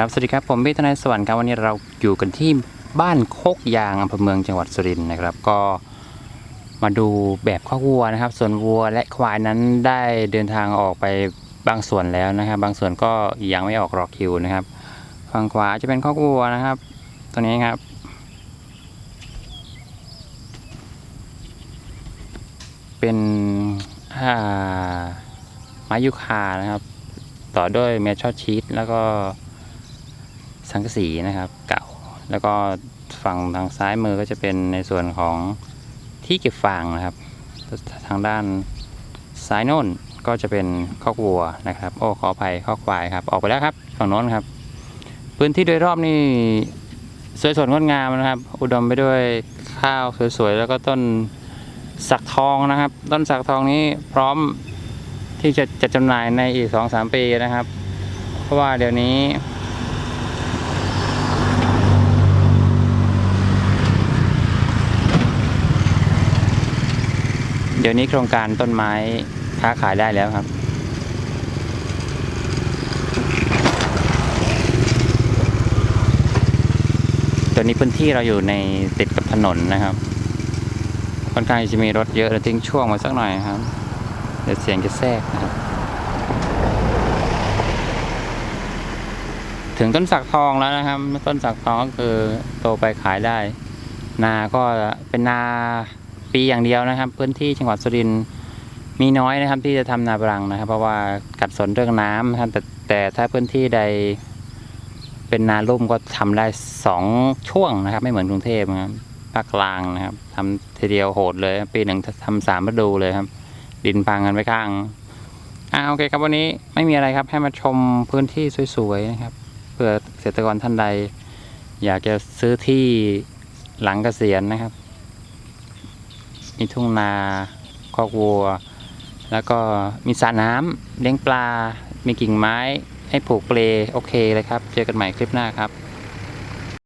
ครับสวัสดีครับผมพี่ทนายสวรรค์ครับวันนี้เราอยู่กันที่บ้านโคกยางอำเภอเมืองจังหวัดสุรินทร์นะครับ ก็มาดูแบบข้อวัวนะครับ ส่วนวัวและควายนั้นได้เดินทางออกไปบางส่วนแล้วนะครับ บางส่วนก็ยังไม่ออกรอคิวนะครับฝั่งขวาจะเป็นข้อวัวนะครับ ตัวนี้ครับ เป็นไม้ยูคานะครับ ต่อด้วยเมทัลชีตแล้วก็ สังกะสีนะครับเก่า แล้วก็ฝั่งทางซ้ายมือก็จะเป็นในส่วนของที่เก็บฟางนะครับ ทางด้านซ้ายโน้นก็จะเป็นคอกวัวนะครับ โอ้ขออภัยคอกควายครับ ออกไปแล้วครับฝั่งโน้นครับ พื้นที่โดยรอบนี่สวยสดงดงามนะครับ อุดมไปด้วยข้าวสวยๆแล้วก็ต้นสักทองนะครับ ต้นสักทองนี้พร้อมที่จะจะจำหน่ายในอีกสองสามปีนะครับ เพราะว่าเดี๋ยวนี้ ดี๋ยวนี้โครงการต้นไม้ค้าขายได้แล้วครับ ตัวนี้พื้นที่เราอยู่ในติดกับถนนนะครับ ค่อนข้างจะมีรถเยอะเราทิ้งช่วงมาสักหน่อยครับ เดี๋ยวเสียงจะแทรกนะครับ ถึงต้นสักทองแล้วนะครับ ต้นสักทองก็คือโตไปขายได้ นาก็เป็นนา ปีอย่างเดียวนะครับ พื้นที่จังหวัดสุรินทร์มีน้อยนะครับที่จะทำนาปรังนะครับ เพราะว่ากัดสนเรื่องน้ำนะครับแต่แต่ถ้าพื้นที่ใดเป็นนาลุ่มก็ทำได้สองช่วงนะครับ ไม่เหมือนกรุงเทพนะครับภาคกลางนะครับทำทีเดียวโหดเลย ปีหนึ่งทำสามฤดูเลยครับ ดินพังกันไปข้างอ่าโอเคครับวันนี้ไม่มีอะไรครับให้มาชมพื้นที่สวยๆนะครับเพื่อเกษตรกรท่านใด อยากจะซื้อที่หลังเกษียณนะครับ มีทุ่งนาคอกวัว แล้วก็มีสระน้ำเลี้ยงปลา มีกิ่งไม้ ให้ปลูกเปลโอเคเลยครับ เจอกันใหม่คลิปหน้าครับ